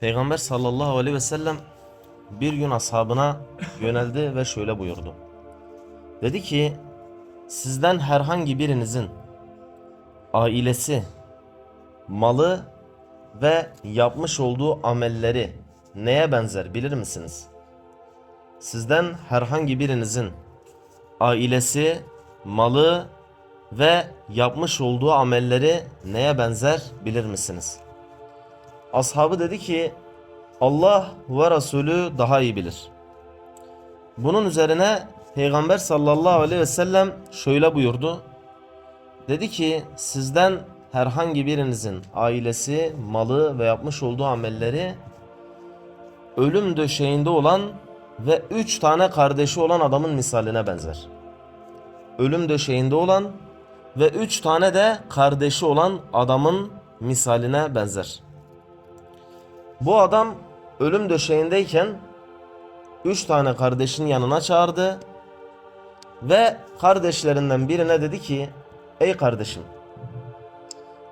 Peygamber sallallahu aleyhi ve sellem bir gün ashabına yöneldi ve şöyle buyurdu. Dedi ki sizden herhangi birinizin ailesi, malı ve yapmış olduğu amelleri neye benzer bilir misiniz? Sizden herhangi birinizin ailesi, malı ve yapmış olduğu amelleri neye benzer bilir misiniz? Ashabı dedi ki Allah ve Resulü daha iyi bilir. Bunun üzerine Peygamber sallallahu aleyhi ve sellem şöyle buyurdu. Dedi ki sizden herhangi birinizin ailesi, malı ve yapmış olduğu amelleri ölüm döşeğinde olan ve üç tane kardeşi olan adamın misaline benzer. Ölüm döşeğinde olan ve üç tane de kardeşi olan adamın misaline benzer. Bu adam ölüm döşeğindeyken üç tane kardeşin yanına çağırdı ve kardeşlerinden birine dedi ki Ey kardeşim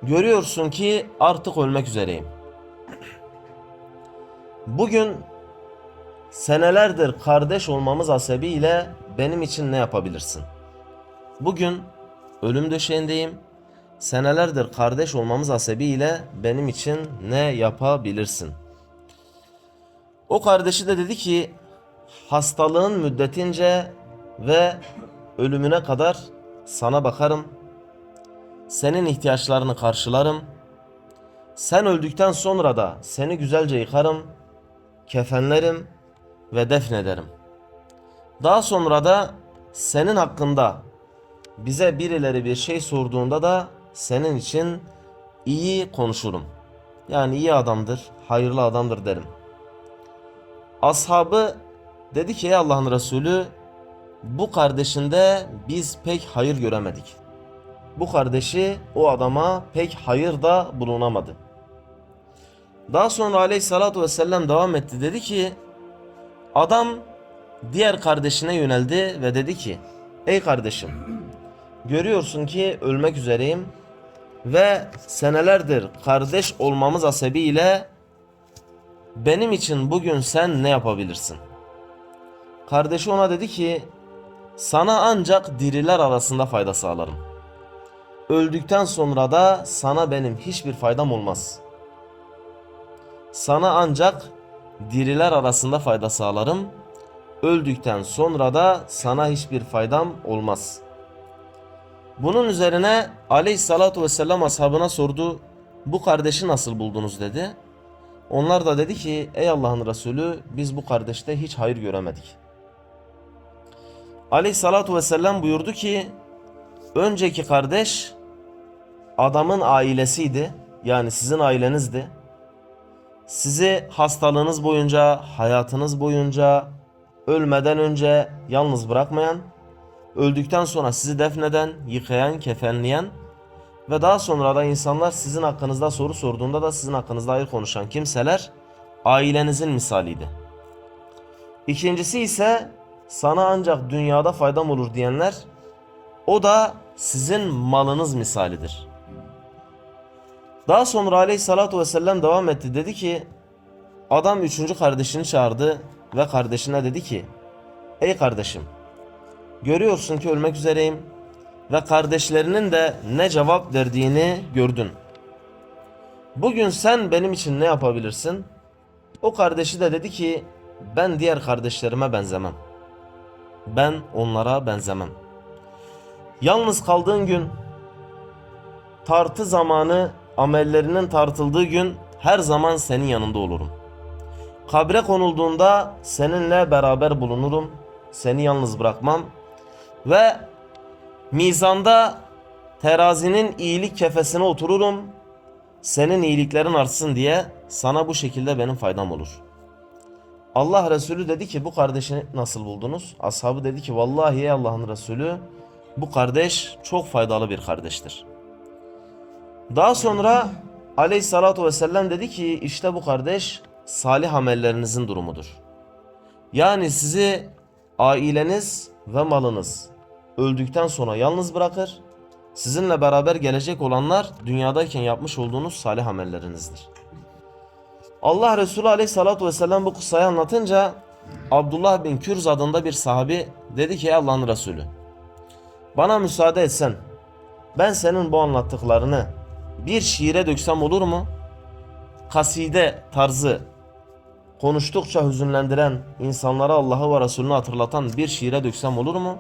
görüyorsun ki artık ölmek üzereyim. Bugün senelerdir kardeş olmamız hasebiyle benim için ne yapabilirsin? Bugün ölüm döşeğindeyim. Senelerdir kardeş olmamız hasebiyle benim için ne yapabilirsin? O kardeşi de dedi ki hastalığın müddetince ve ölümüne kadar sana bakarım. Senin ihtiyaçlarını karşılarım. Sen öldükten sonra da seni güzelce yıkarım, kefenlerim ve defnederim. Daha sonra da senin hakkında bize birileri bir şey sorduğunda da senin için iyi konuşurum. Yani iyi adamdır, hayırlı adamdır derim. Ashabı dedi ki ey Allah'ın Resulü bu kardeşinde biz pek hayır göremedik. Bu kardeşi o adama pek hayır da bulunamadı. Daha sonra aleyhissalatu vesselam devam etti. Dedi ki adam diğer kardeşine yöneldi ve dedi ki ey kardeşim görüyorsun ki ölmek üzereyim ve senelerdir kardeş olmamız hasebiyle benim için bugün sen ne yapabilirsin? Kardeşi ona dedi ki sana ancak diriler arasında fayda sağlarım. Öldükten sonra da sana benim hiçbir faydam olmaz. Sana ancak diriler arasında fayda sağlarım. Öldükten sonra da sana hiçbir faydam olmaz. Bunun üzerine aleyhissalatu vesselam ashabına sordu. Bu kardeşi nasıl buldunuz dedi. Onlar da dedi ki ey Allah'ın Resulü biz bu kardeşte hiç hayır göremedik. Aleyhissalatu vesselam buyurdu ki önceki kardeş adamın ailesiydi. Yani sizin ailenizdi. Sizi hastalığınız boyunca, hayatınız boyunca, ölmeden önce yalnız bırakmayan, öldükten sonra sizi defneden, yıkayan, kefenleyen ve daha sonra da insanlar sizin hakkınızda soru sorduğunda da sizin hakkınızda hayır konuşan kimseler ailenizin misaliydi. İkincisi ise sana ancak dünyada faydam olur diyenler o da sizin malınız misalidir. Daha sonra aleyhissalatu vesselam devam etti. Dedi ki adam üçüncü kardeşini çağırdı ve kardeşine dedi ki Ey kardeşim görüyorsun ki ölmek üzereyim ve kardeşlerinin de ne cevap verdiğini gördün. Bugün sen benim için ne yapabilirsin? O kardeşi de dedi ki ben diğer kardeşlerime benzemem. Ben onlara benzemem. Yalnız kaldığın gün tartı zamanı amellerinin tartıldığı gün her zaman senin yanında olurum. Kabre konulduğunda seninle beraber bulunurum. Seni yalnız bırakmam ve mizanda terazinin iyilik kefesine otururum. Senin iyiliklerin artsın diye sana bu şekilde benim faydam olur. Allah Resulü dedi ki bu kardeşi nasıl buldunuz? Ashabı dedi ki vallahi ey Allah'ın Resulü bu kardeş çok faydalı bir kardeştir. Daha sonra aleyhissalatu vesselam dedi ki işte bu kardeş salih amellerinizin durumudur. Yani sizi aileniz ve malınız öldükten sonra yalnız bırakır. Sizinle beraber gelecek olanlar dünyadayken yapmış olduğunuz salih amellerinizdir. Allah Resulü aleyhissalatu vesselam bu kıssayı anlatınca Abdullah bin Kürz adında bir sahabi dedi ki Allah'ın Resulü bana müsaade etsen ben senin bu anlattıklarını bir şiire döksem olur mu? Kaside tarzı konuştukça hüzünlendiren, insanlara Allah'ı ve Resulünü hatırlatan bir şiire döksem olur mu?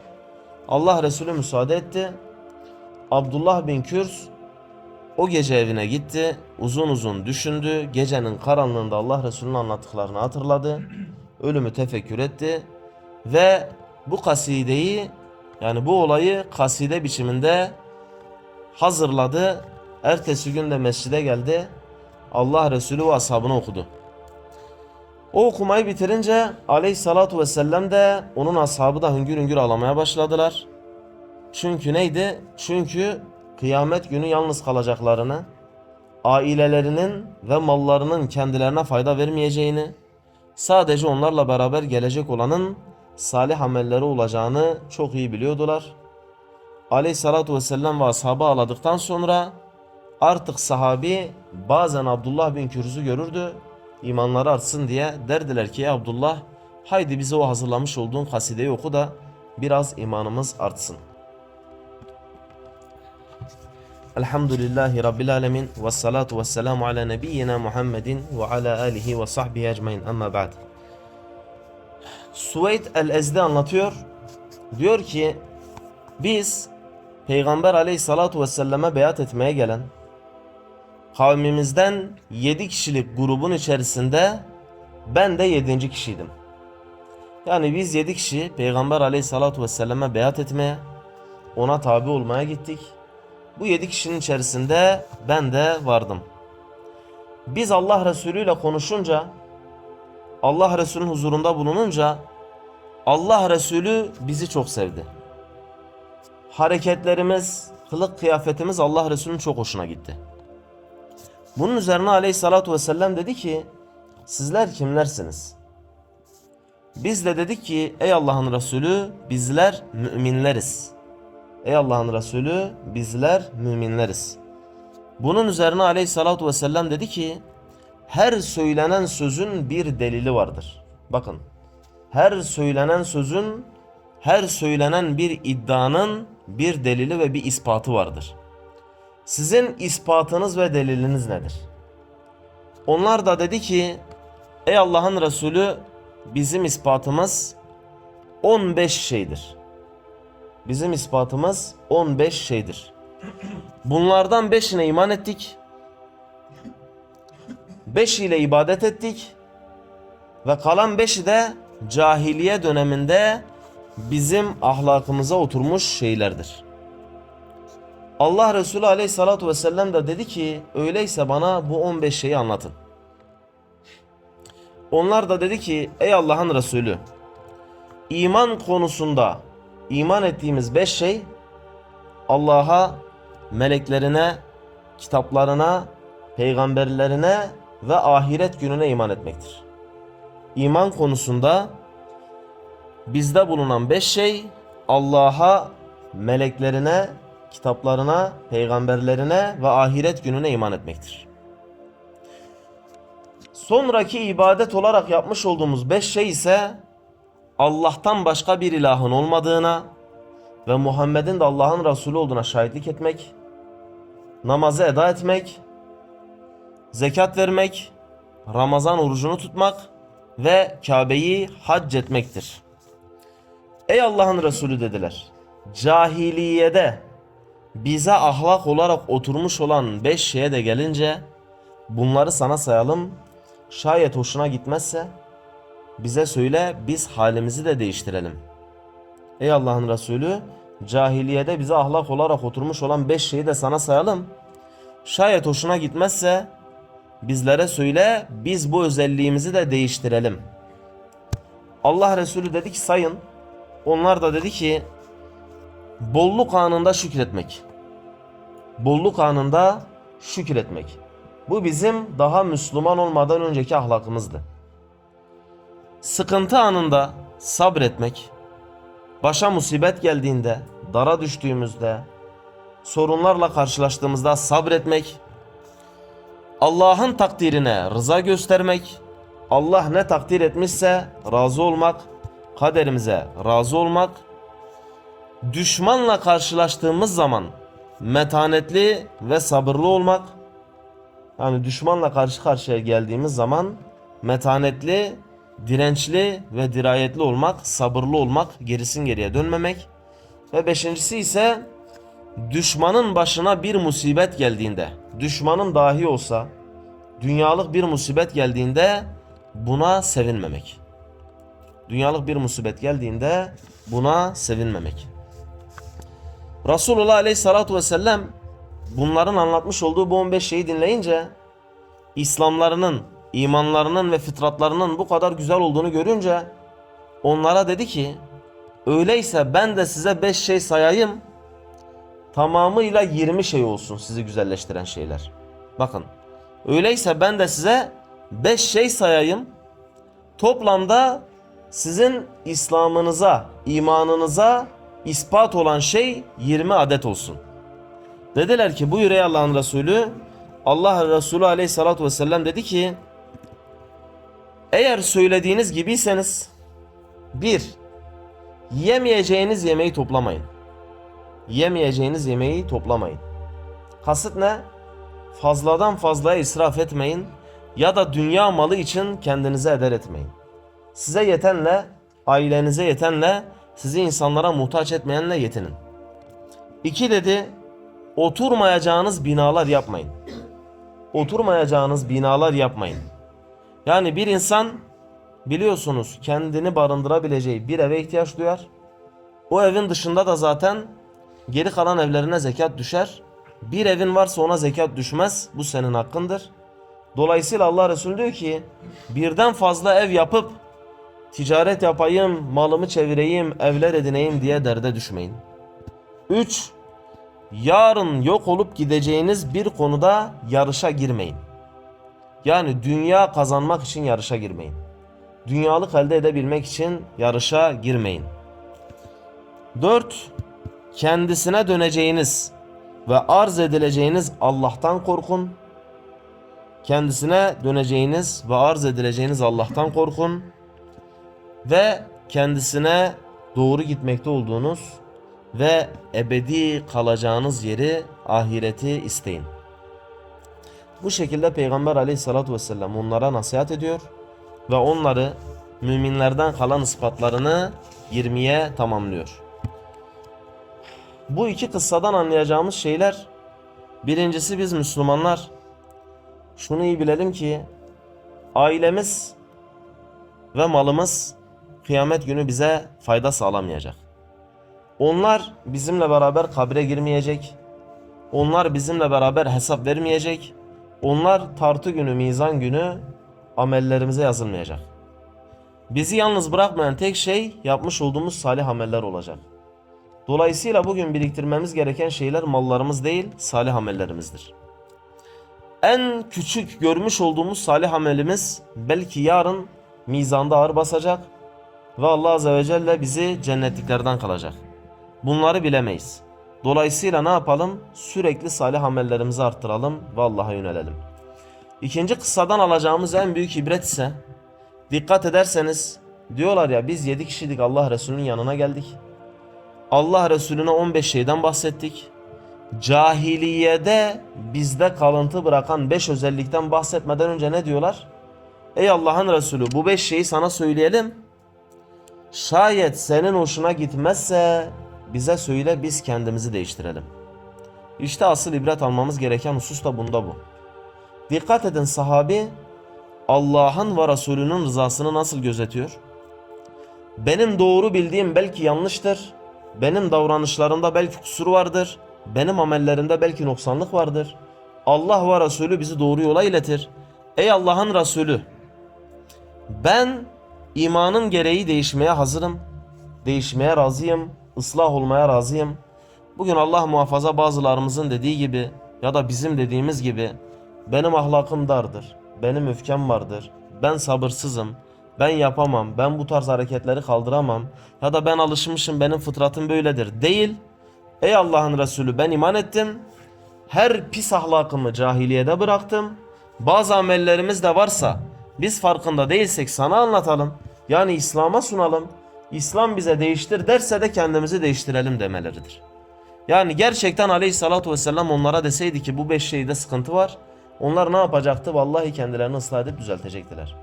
Allah Resulü müsaade etti. Abdullah bin Kürz o gece evine gitti, uzun uzun düşündü, gecenin karanlığında Allah Resulü'nün anlattıklarını hatırladı, ölümü tefekkür etti ve bu kasideyi yani bu olayı kaside biçiminde hazırladı. Ertesi gün de mescide geldi. Allah Resulü ve ashabına okudu. O okumayı bitirince aleyhissalatu vesselam de onun ashabı da hüngür hüngür ağlamaya başladılar. Çünkü neydi? Çünkü kıyamet günü yalnız kalacaklarını, ailelerinin ve mallarının kendilerine fayda vermeyeceğini, sadece onlarla beraber gelecek olanın salih amelleri olacağını çok iyi biliyordular. Aleyhissalatu vesselam ve ashabı ağladıktan sonra artık sahabi bazen Abdullah bin Kürz'ü görürdü, imanları artsın diye derdiler ki "Ey Abdullah haydi bize o hazırlamış olduğun kasideyi oku da biraz imanımız artsın. Elhamdülillahi Rabbil Alemin ve salatu ve selamu ala nebiyyina Muhammedin ve ala alihi ve sahbihi ecmain amma ba'd. Suveyd el-Ezdi anlatıyor. Diyor ki biz Peygamber aleyhissalatu vesselame beyat etmeye gelen kavmimizden 7 kişilik grubun içerisinde ben de 7. kişiydim. Yani biz 7 kişi Peygamber aleyhissalatu vesselame beyat etmeye, ona tabi olmaya gittik. Bu 7 kişinin içerisinde ben de vardım. Biz Allah Resulü ile konuşunca, Allah Resulü'nün huzurunda bulununca Allah Resulü bizi çok sevdi. Hareketlerimiz, kılık kıyafetimiz Allah Resulü'nün çok hoşuna gitti. Bunun üzerine aleyhissalatu vesselam dedi ki sizler kimlersiniz? Biz de dedik ki ey Allah'ın Resulü bizler müminleriz. Ey Allah'ın Resulü bizler müminleriz. Bunun üzerine aleyhissalatu vesselam dedi ki her söylenen sözün bir delili vardır. Bakın her söylenen sözün her söylenen bir iddianın bir delili ve bir ispatı vardır. Sizin ispatınız ve deliliniz nedir? Onlar da dedi ki ey Allah'ın Resulü bizim ispatımız 15 şeydir. Bizim ispatımız 15 şeydir. Bunlardan 5'ine iman ettik. 5 ile ibadet ettik. Ve kalan 5'i de cahiliye döneminde bizim ahlakımıza oturmuş şeylerdir. Allah Resulü aleyhissalatu vesselam da dedi ki öyleyse bana bu 15 şeyi anlatın. Onlar da dedi ki ey Allah'ın Resulü iman konusunda iman ettiğimiz 5 şey Allah'a, meleklerine, kitaplarına, peygamberlerine ve ahiret gününe iman etmektir. İman konusunda bizde bulunan 5 şey Allah'a, meleklerine, kitaplarına, peygamberlerine ve ahiret gününe iman etmektir. Sonraki ibadet olarak yapmış olduğumuz beş şey ise Allah'tan başka bir ilahın olmadığına ve Muhammed'in de Allah'ın Resulü olduğuna şahitlik etmek, namazı eda etmek, zekat vermek, Ramazan orucunu tutmak ve Kabe'yi hac etmektir. Ey Allah'ın Resulü dediler. Cahiliyede bize ahlak olarak oturmuş olan beş şeye de gelince bunları sana sayalım. Şayet hoşuna gitmezse bize söyle biz halimizi de değiştirelim. Ey Allah'ın Resulü cahiliyede bize ahlak olarak oturmuş olan beş şeyi de sana sayalım. Şayet hoşuna gitmezse bizlere söyle biz bu özelliğimizi de değiştirelim. Allah Resulü dedi ki sayın. Onlar da dedi ki bolluk anında şükretmek. Bolluk anında şükretmek. Bu bizim daha Müslüman olmadan önceki ahlakımızdı. Sıkıntı anında sabretmek, başa musibet geldiğinde, dara düştüğümüzde, sorunlarla karşılaştığımızda sabretmek, Allah'ın takdirine rıza göstermek, Allah ne takdir etmişse razı olmak, kaderimize razı olmak, düşmanla karşılaştığımız zaman metanetli ve sabırlı olmak, yani düşmanla karşı karşıya geldiğimiz zaman metanetli, dirençli ve dirayetli olmak, sabırlı olmak, gerisin geriye dönmemek. Ve beşincisi ise düşmanın başına bir musibet geldiğinde, düşmanın dahi olsa dünyalık bir musibet geldiğinde buna sevinmemek. Dünyalık bir musibet geldiğinde buna sevinmemek. Resulullah Aleyhissalatu vesselam bunların anlatmış olduğu bu 15 şeyi dinleyince İslamlarının, imanlarının ve fıtratlarının bu kadar güzel olduğunu görünce onlara dedi ki öyleyse ben de size 5 şey sayayım tamamıyla 20 şey olsun sizi güzelleştiren şeyler. Bakın öyleyse ben de size 5 şey sayayım toplamda sizin İslam'ınıza, imanınıza ispat olan şey 20 adet olsun. Dediler ki buyur ey Allah'ın Resulü. Allah Resulü aleyhissalatu vesselam dedi ki eğer söylediğiniz gibiyseniz bir yemeyeceğiniz yemeği toplamayın. Yemeyeceğiniz yemeği toplamayın. Kasıt ne? Fazladan fazlaya israf etmeyin ya da dünya malı için kendinize eder etmeyin. Size yetenle, ailenize yetenle, sizi insanlara muhtaç etmeyenle yetinin. İki dedi, oturmayacağınız binalar yapmayın. Oturmayacağınız binalar yapmayın. Yani bir insan biliyorsunuz kendini barındırabileceği bir eve ihtiyaç duyar. O evin dışında da zaten geri kalan evlerine zekat düşer. Bir evin varsa ona zekat düşmez. Bu senin hakkındır. Dolayısıyla Allah Resulü diyor ki birden fazla ev yapıp ticaret yapayım, malımı çevireyim, evler edineyim diye derde düşmeyin. 3. Yarın yok olup gideceğiniz bir konuda yarışa girmeyin. Yani dünya kazanmak için yarışa girmeyin. Dünyalık elde edebilmek için yarışa girmeyin. 4. Kendisine döneceğiniz ve arz edileceğiniz Allah'tan korkun. Kendisine döneceğiniz ve arz edileceğiniz Allah'tan korkun. Ve kendisine doğru gitmekte olduğunuz ve ebedi kalacağınız yeri ahireti isteyin. Bu şekilde Peygamber aleyhissalatü vesselam onlara nasihat ediyor ve onları müminlerden kalan ispatlarını 20'ye tamamlıyor. Bu iki kıssadan anlayacağımız şeyler birincisi biz Müslümanlar şunu iyi bilelim ki ailemiz ve malımız kıyamet günü bize fayda sağlamayacak. Onlar bizimle beraber kabre girmeyecek. Onlar bizimle beraber hesap vermeyecek. Onlar tartı günü, mizan günü amellerimize yazılmayacak. Bizi yalnız bırakmayan tek şey yapmış olduğumuz salih ameller olacak. Dolayısıyla bugün biriktirmemiz gereken şeyler mallarımız değil, salih amellerimizdir. En küçük görmüş olduğumuz salih amelimiz belki yarın mizanda ağır basacak ve Allah Azze ve Celle bizi cennetliklerden kalacak. Bunları bilemeyiz. Dolayısıyla ne yapalım? Sürekli salih amellerimizi arttıralım ve Allah'a yönelelim. İkinci kıssadan alacağımız en büyük ibret ise dikkat ederseniz diyorlar ya biz 7 kişiydik Allah Resulü'nün yanına geldik. Allah Resulüne 15 şeyden bahsettik. Cahiliyede bizde kalıntı bırakan 5 özellikten bahsetmeden önce ne diyorlar? Ey Allah'ın Resulü bu 5 şeyi sana söyleyelim. Şayet senin hoşuna gitmezse bize söyle biz kendimizi değiştirelim. İşte asıl ibret almamız gereken husus da bunda bu. Dikkat edin sahabi Allah'ın ve Resulünün rızasını nasıl gözetiyor? Benim doğru bildiğim belki yanlıştır. Benim davranışlarımda belki kusur vardır. Benim amellerimde belki noksanlık vardır. Allah ve Resulü bizi doğru yola iletir. Ey Allah'ın Resulü ben imanın gereği değişmeye hazırım. Değişmeye razıyım. ıslah olmaya razıyım. Bugün Allah muhafaza bazılarımızın dediği gibi ya da bizim dediğimiz gibi benim ahlakım dardır. Benim öfkem vardır. Ben sabırsızım. Ben yapamam. Ben bu tarz hareketleri kaldıramam. Ya da ben alışmışım. Benim fıtratım böyledir. Değil. Ey Allah'ın Resulü ben iman ettim. Her pis ahlakımı cahiliyede bıraktım. Bazı amellerimiz de varsa biz farkında değilsek sana anlatalım. Yani İslam'a sunalım. İslam bize değiştir derse de kendimizi değiştirelim demeleridir. Yani gerçekten aleyhissalatu vesselam onlara deseydi ki bu beş şeyde sıkıntı var. Onlar ne yapacaktı? Vallahi kendilerini ıslah edip düzeltecektiler.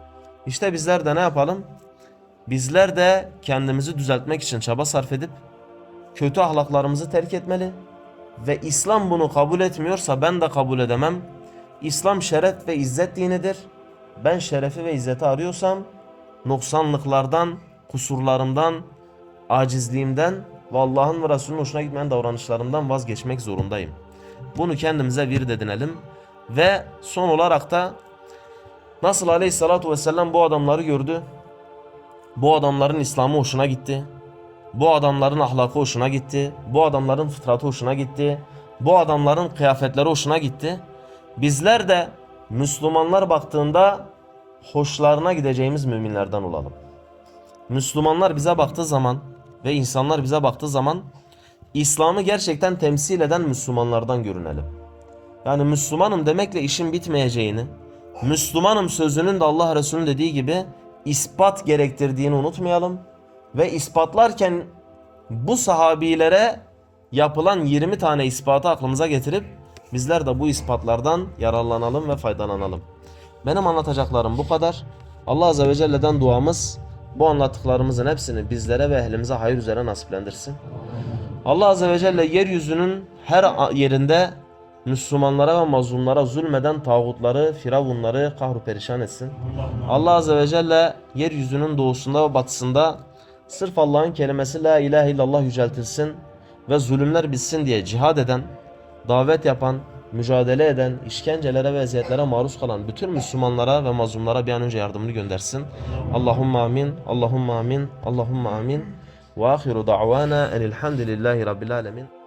İşte bizler de ne yapalım? Bizler de kendimizi düzeltmek için çaba sarf edip kötü ahlaklarımızı terk etmeli ve İslam bunu kabul etmiyorsa ben de kabul edemem. İslam şeref ve izzet dinidir. Ben şerefi ve izzeti arıyorsam noksanlıklardan, kusurlarımdan, acizliğimden ve Allah'ın ve Resulünün hoşuna gitmeyen davranışlarımdan vazgeçmek zorundayım. Bunu kendimize virt edinelim ve son olarak da nasıl aleyhissalatu vesselam bu adamları gördü, bu adamların İslam'ı hoşuna gitti. Bu adamların ahlakı hoşuna gitti. Bu adamların fıtratı hoşuna gitti. Bu adamların kıyafetleri hoşuna gitti. Bizler de Müslümanlar baktığında hoşlarına gideceğimiz müminlerden olalım. Müslümanlar bize baktığı zaman ve insanlar bize baktığı zaman İslam'ı gerçekten temsil eden Müslümanlardan görünelim. Yani Müslümanım demekle işin bitmeyeceğini, Müslümanım sözünün de Allah Resulü'nün dediği gibi ispat gerektirdiğini unutmayalım. Ve ispatlarken bu sahabilere yapılan 20 tane ispatı aklımıza getirip bizler de bu ispatlardan yararlanalım ve faydalanalım. Benim anlatacaklarım bu kadar. Allah Azze ve Celle'den duamız bu anlattıklarımızın hepsini bizlere ve ehlimize hayır üzere nasiplendirsin. Allah Azze ve Celle yeryüzünün her yerinde Müslümanlara ve mazlumlara zulmeden tağutları, firavunları kahru perişan etsin. Allah Azze ve Celle yeryüzünün doğusunda ve batısında sırf Allah'ın kelimesi La ilahe illallah yüceltilsin ve zulümler bitsin diye cihad eden, davet yapan, mücadele eden, işkencelere ve eziyetlere maruz kalan bütün Müslümanlara ve mazlumlara bir an önce yardımını göndersin. Allahumma amin, Allahumma amin, Allahumma amin. Ve ahiru da'vana enilhamdülillahi rabbil alemin.